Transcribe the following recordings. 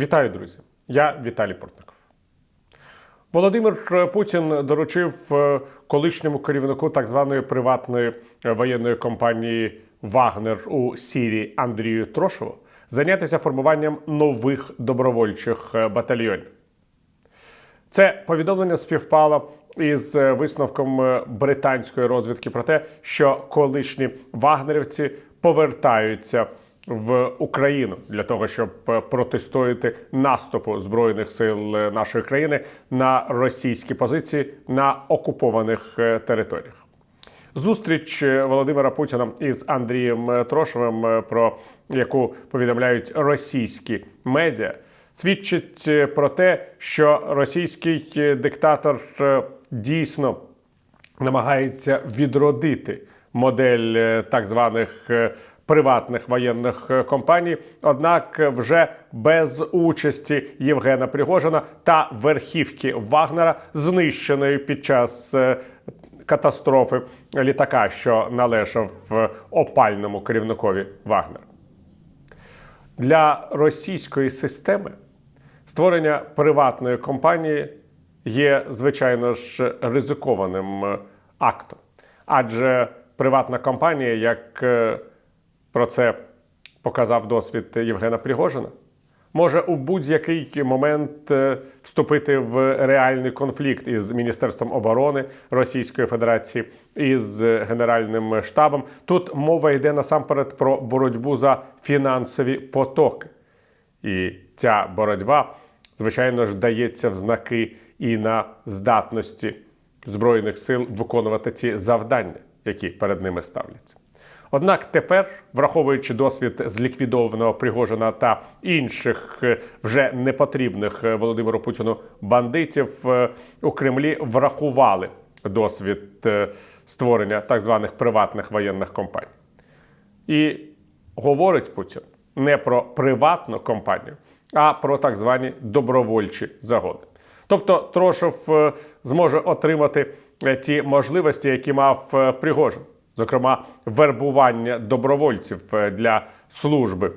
Вітаю, друзі! Я Віталій Портников. Володимир Путін доручив е, колишньому керівнику так званої приватної е, воєнної компанії Вагнер у Сірії Андрію Трошову зайнятися формуванням нових добровольчих е, батальйонів. Це повідомлення співпало із висновком британської розвідки про те, що колишні вагнерівці повертаються в Україну для того, щоб е, протистояти наступу збройних сил е, нашої країни на російські позиції на окупованих е, територіях. Зустріч Володимира Путіна із Андрієм Трошевим, е, про яку повідомляють російські медіа, свідчить про те, що російський диктатор дійсно намагається відродити модель так званих приватних воєнних е, компаній, однак е, вже без участі Євгена Пригожина та верхівки Вагнера, знищеної під час е, катастрофи літака, що належав в опальному керівникові Вагнера. Для російської системи створення приватної компанії є, звичайно ж, ризикованим е, актом. Адже приватна компанія, як е, про це показав досвід Євгена Пригожина, може у будь-який момент е, вступити в реальний конфлікт із Міністерством оборони Російської Федерації із Генеральним штабом. Тут мова йде насамперед про боротьбу за фінансові потоки. І ця боротьба, звичайно ж, дається в знаки і на здатності Збройних сил виконувати ці завдання, які перед ними ставляться. Однак тепер, враховуючи досвід зліквідованого Пригожина та інших е, вже непотрібних е, Володимиру Путіну бандитів, е, у Кремлі врахували досвід створення так званих приватних воєнних компаній. І говорить Путін не про приватну компанію, а про так звані добровольчі загони. Тобто Трошов зможе отримати ті можливості, які мав Пригожин, зокрема, вербування добровольців е, для служби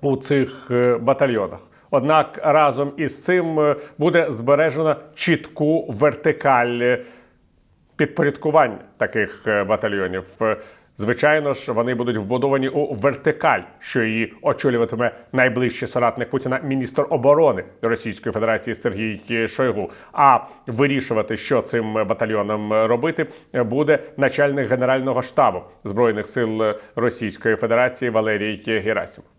у цих е, батальйонах. Однак разом із цим е, буде збережена чітку вертикаль підпорядкування таких батальйонів. Звичайно ж, вони будуть вбудовані у вертикаль, що її очолюватиме найближчий соратник Путіна, міністр оборони Російської Федерації Сергій Шойгу. А вирішувати, що цим батальйоном робити, буде начальник генерального штабу збройних сил Російської Федерації Валерій Герасимов.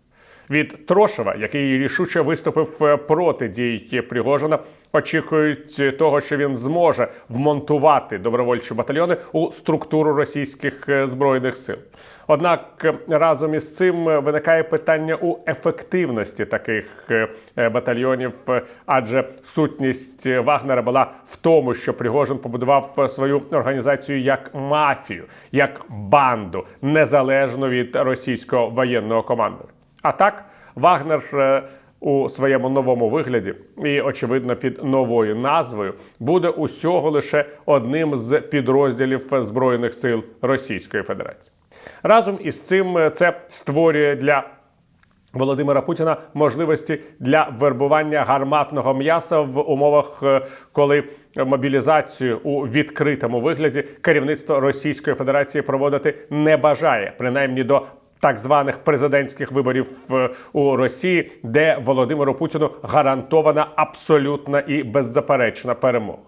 Від Трошева, який рішуче виступив е, проти дій Пригожина, очікують того, що він зможе вмонтувати добровольчі батальйони у структуру російських е, збройних сил. Однак е, разом із цим виникає питання у ефективності таких батальйонів, адже сутність Вагнера була в тому, що Пригожин побудував свою організацію як мафію, як банду, незалежно від російського воєнного командування. А так, Вагнер е, у своєму новому вигляді і, очевидно, під новою назвою буде усього лише одним з підрозділів Збройних сил Російської Федерації. Разом із цим е, це створює для Володимира Путіна можливості для вербування гарматного м'яса в умовах, е, коли мобілізацію у відкритому вигляді керівництво Російської Федерації проводити не бажає, принаймні до так званих президентських виборів в- у Росії, де Володимиру Путіну гарантована абсолютна і беззаперечна перемога.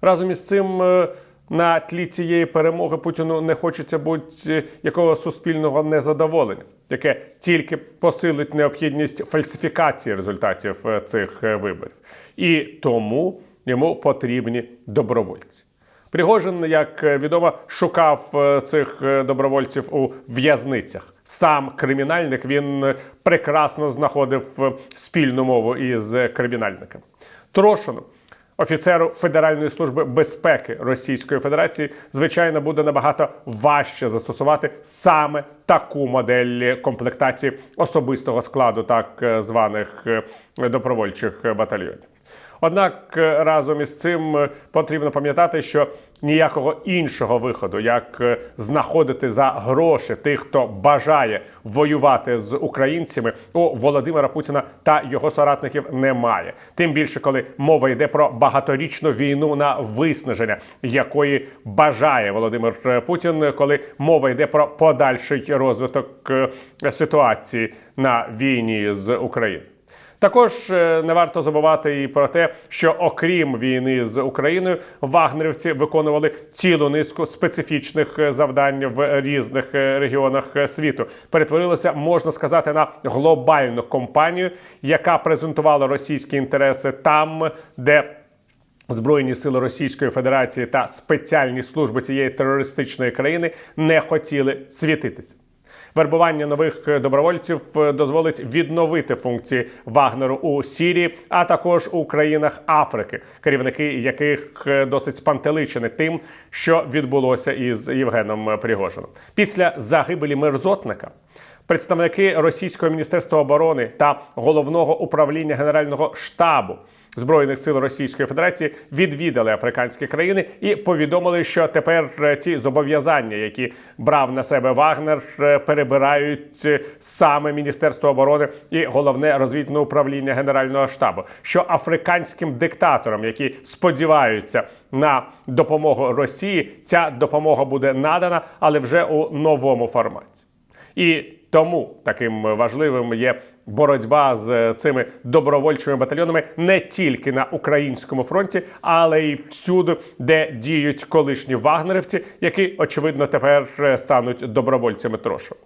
Разом із цим е, на тлі цієї перемоги Путіну не хочеться будь-якого суспільного незадоволення, яке тільки посилить необхідність фальсифікації результатів е, цих е, виборів. І тому йому потрібні добровольці. Пригожин, як е, відомо, шукав е, цих е, добровольців у в'язницях. Сам кримінальник він прекрасно знаходив спільну мову із кримінальниками. Трошину Офіцеру Федеральної служби безпеки Російської Федерації, звичайно, буде набагато важче застосувати саме таку модель комплектації особистого складу так званих добровольчих батальйонів. Однак е, разом із цим е, потрібно пам'ятати, що ніякого іншого виходу, як е, знаходити за гроші тих, хто бажає воювати з українцями, у Володимира Путіна та його соратників немає. Тим більше, коли мова йде про багаторічну війну на виснаження, якої бажає Володимир Путін, коли мова йде про подальший розвиток ситуації на війні з Україною. Також е, не варто забувати і про те, що окрім війни з Україною, вагнерівці виконували цілу низку специфічних е, завдань в різних е, регіонах світу. Перетворилися, можна сказати, на глобальну компанію, яка презентувала російські інтереси там, де Збройні сили Російської Федерації та спеціальні служби цієї терористичної країни не хотіли світитися. Вербування нових е, добровольців е, дозволить відновити функції Вагнеру у Сірії, а також у країнах Африки, керівники яких е, досить спантеличені тим, що відбулося із Євгеном Пригожином. Після загибелі мерзотника представники російського міністерства оборони та головного управління генерального штабу збройних сил Російської Федерації відвідали африканські країни і повідомили, що тепер е, ті зобов'язання, які брав на себе Вагнер, е, перебирають е, саме Міністерство оборони і головне розвідне управління генерального штабу. Що африканським диктаторам, які сподіваються на допомогу Росії, ця допомога буде надана, але вже у новому форматі. І тому таким важливим є боротьба з цими добровольчими батальйонами не тільки на українському фронті, але й всюди, де діють колишні вагнерівці, які очевидно тепер е, стануть добровольцями Трошева.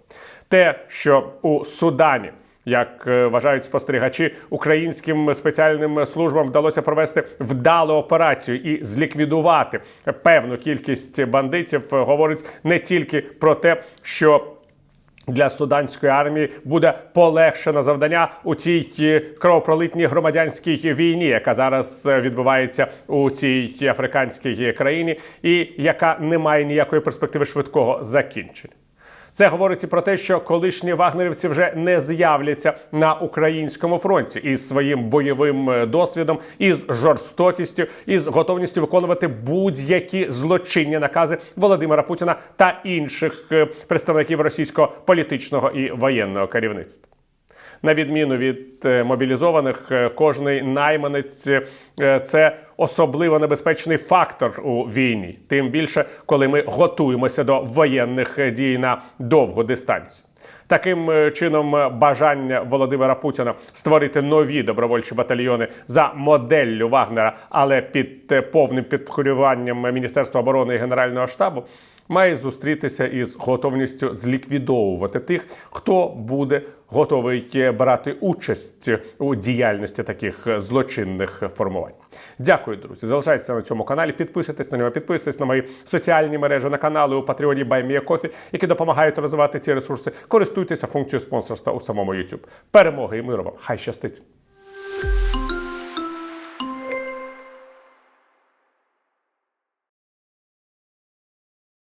Те, що у Судані. Як е, вважають спостерігачі, українським спеціальним службам вдалося провести вдалу операцію і зліквідувати певну кількість бандитів, е, говорить не тільки про те, що для суданської армії буде полегшено завдання у цій е, кровопролитній громадянській війні, яка зараз е, відбувається у цій африканській країні, і яка не має ніякої перспективи швидкого закінчення. Це говорить і про те, що колишні вагнерівці вже не з'являться на українському фронті із своїм бойовим е, досвідом, із жорстокістю, із готовністю виконувати будь-які злочинні накази Володимира Путіна та інших е, представників російського політичного і воєнного керівництва. На відміну від е, мобілізованих, е, кожний найманець е, це особливо небезпечний фактор у війні. Тим більше, коли ми готуємося до воєнних дій на довгу дистанцію. Таким чином, бажання Володимира Путіна створити нові добровольчі батальйони за моделлю Вагнера, але під повним підхорюванням Міністерства оборони і Генерального штабу, має зустрітися із готовністю зліквідовувати тих, хто буде готовий брати участь у діяльності таких злочинних формувань. Дякую, друзі. Залишайтеся на цьому каналі, підписуйтесь на нього, підписуйтесь на мої соціальні мережі, на канали у Патреоні Баймія.Кофі, які допомагають розвивати ці ресурси. Користуйтеся функцією спонсорства у самому YouTube. Перемоги і миру вам! Хай щастить!